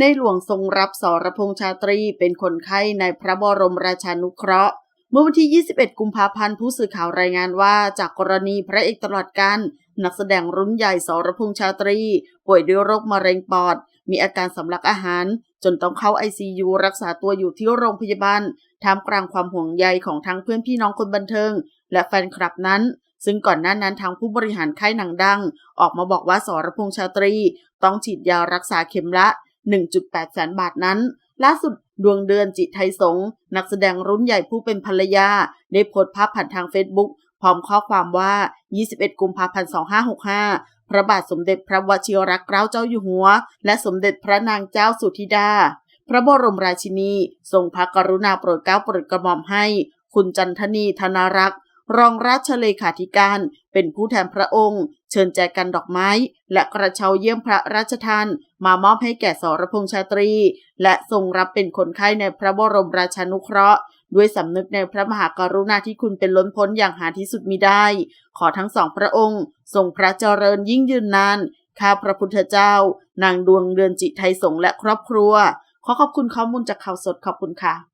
ในหลวงทรงรับสรพงษ์ชาตรีเป็นคนไข้ในพระบรมราชานุเคราะห์ เมื่อวันที่ 21 กุมภาพันธ์ผู้สื่อข่าวรายงานว่าจากกรณีพระเอกตลอดการนักแสดงรุ่นใหญ่สรพงษ์ชาตรี ป่วยด้วยโรคมะเร็งปอด มีอาการสำลักอาหาร จนต้องเข้า ICU รักษาตัวอยู่ที่โรงพยาบาลท่ามกลางความห่วงใยของทั้งเพื่อนพี่น้องคนบันเทิง และแฟนคลับนั้น ซึ่งก่อนหน้านั้นทางผู้บริหารค่ายหนังดัง ออกมาบอกว่าสรพงษ์ชาตรี ต้องฉีดยารักษาเข็มละ 1.8 แสนบาทนั้น ล่าสุดดวงเดือนจิตไทยสงนักแสดงรุ่นใหญ่ผู้เป็นภรรยา ได้โพสต์ภาพผ่านทางเฟซบุ๊กพร้อมข้อความว่า 21 กุมภาพันธ์ 2565 พระบาทสมเด็จพระวชิรเกล้าเจ้าอยู่หัว และสมเด็จพระนางเจ้าสุธิดา พระบรมราชินี ทรงพระกรุณาโปรดเกล้าโปรดกระหม่อมให้ คุณจันทนีธนารักษ์ รองราชเลขาธิการ เป็นผู้แทนพระองค์ เชิญแจกันดอกไม้ และกระเช้าเยี่ยมพระราชทาน มามอบให้แก่สรพงษ์ชาตรี และทรงรับเป็นคนไข้ในพระบรมราชานุเคราะห์ด้วยสำนึกในพระมหากรุณาธิคุณเป็นล้นพ้นอย่างหาที่สุดมิได้ ขอทั้งสองพระองค์ ทรงพระเจริญยิ่งยืนนาน ข้าพระพุทธเจ้า นางดวงเดือนจิตไทยสงและครอบครัว ขอขอบคุณข้อมูลจากข่าวสดขอบคุณค่ะ